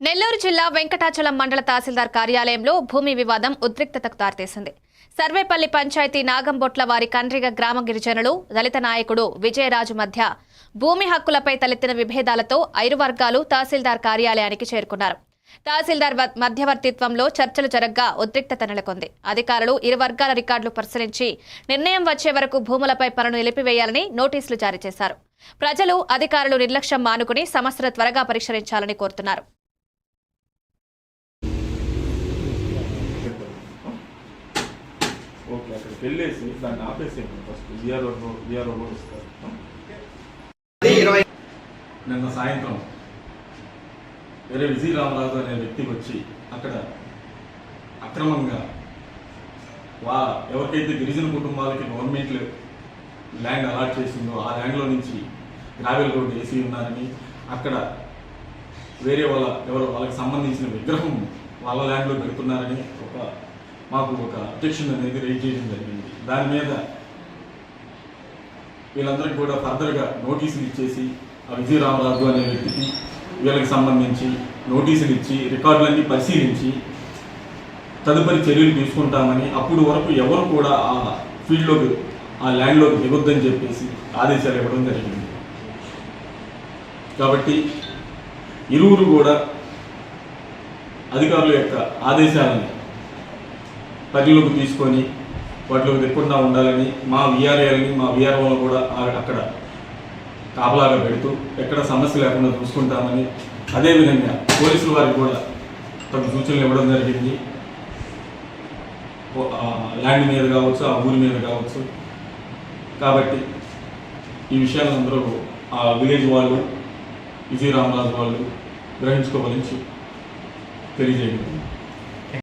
నెల్లూరు జిల్లా వెంకటాచలం మండల తహసీల్దార్ కార్యాలయంలో భూమి వివాదం ఉద్రిక్తతకు దారితీసింది. సర్వేపల్లి పంచాయతీ నాగంబొట్ల వారి కండ్రిగ గ్రామ గిరిజనులు దళిత నాయకుడు విజయరాజు మధ్య భూమి హక్కులపై తలెత్తిన విభేదాలతో ఐరు వర్గాలు తహసీల్దార్ కార్యాలయానికి చేరుకున్నారు. తహసీల్దార్ మధ్యవర్తిత్వంలో చర్చలు జరగ్గా ఉద్రిక్తత నెలకొంది. అధికారులు ఇరు వర్గాల రికార్డులు పరిశీలించి నిర్ణయం వచ్చే వరకు భూములపై పనులు నిలిపివేయాలని నోటీసులు జారీ చేశారు. ప్రజలు అధికారులు నిర్లక్ష్యం మానుకుని సమస్యను త్వరగా పరిష్కరించాలని కోరుతున్నారు. ఓకే అక్కడికి వెళ్ళేసి దాన్ని ఆపేసేయండి ఫస్ట్. విఆర్ఓ విఆర్ఓ కూడా వస్తారు నిన్న సాయంత్రం వేరే విజయ రామరాజు అనే వ్యక్తి వచ్చి అక్కడ అక్రమంగా వా ఎవరికైతే గిరిజన కుటుంబాలకి గవర్నమెంట్ ల్యాండ్ అలాట్ చేసిందో ఆ ల్యాండ్లో నుంచి గ్రావెల్ రోడ్డు వేసి ఉన్నారని అక్కడ వేరే వాళ్ళ ఎవరు వాళ్ళకి సంబంధించిన విగ్రహం వాళ్ళ ల్యాండ్లో పెడుతున్నారని ఒక మాకు ఒక అబ్జెక్షన్ అనేది రైజ్ చేయడం జరిగింది. దాని మీద వీళ్ళందరికీ కూడా ఫర్దర్గా నోటీసులు ఇచ్చేసి ఆ విజయ రామరాజు అనే వ్యక్తికి వీళ్ళకి సంబంధించి నోటీసులు ఇచ్చి రికార్డులన్నీ పరిశీలించి తదుపరి చర్యలు తీసుకుంటామని అప్పుడు వరకు ఎవరు కూడా ఆ ఫీల్డ్లోకి ఆ ల్యాండ్లోకి దిగొద్దని చెప్పేసి ఆదేశాలు ఇవ్వడం జరిగింది. కాబట్టి ఇరువురు కూడా అధికారుల యొక్క ఆదేశాలను పరిలోకి తీసుకొని వాటిలోకి దిక్కుండా ఉండాలని మా విఆర్ఏలని మా విఆర్ఓలు కూడా అక్కడ కాపలాగా పెడుతూ ఎక్కడ సమస్య లేకుండా చూసుకుంటామని అదేవిధంగా పోలీసుల వారికి కూడా తగు సూచనలు ఇవ్వడం జరిగింది. ల్యాండ్ మీద కావచ్చు ఆ ఊరి మీద కావచ్చు. కాబట్టి ఈ విషయాలు అందరూ ఆ విలేజ్ వాళ్ళు విజయరామరాజు వాళ్ళు గ్రహించుకోవాలని తెలియజేయగలుగుతాం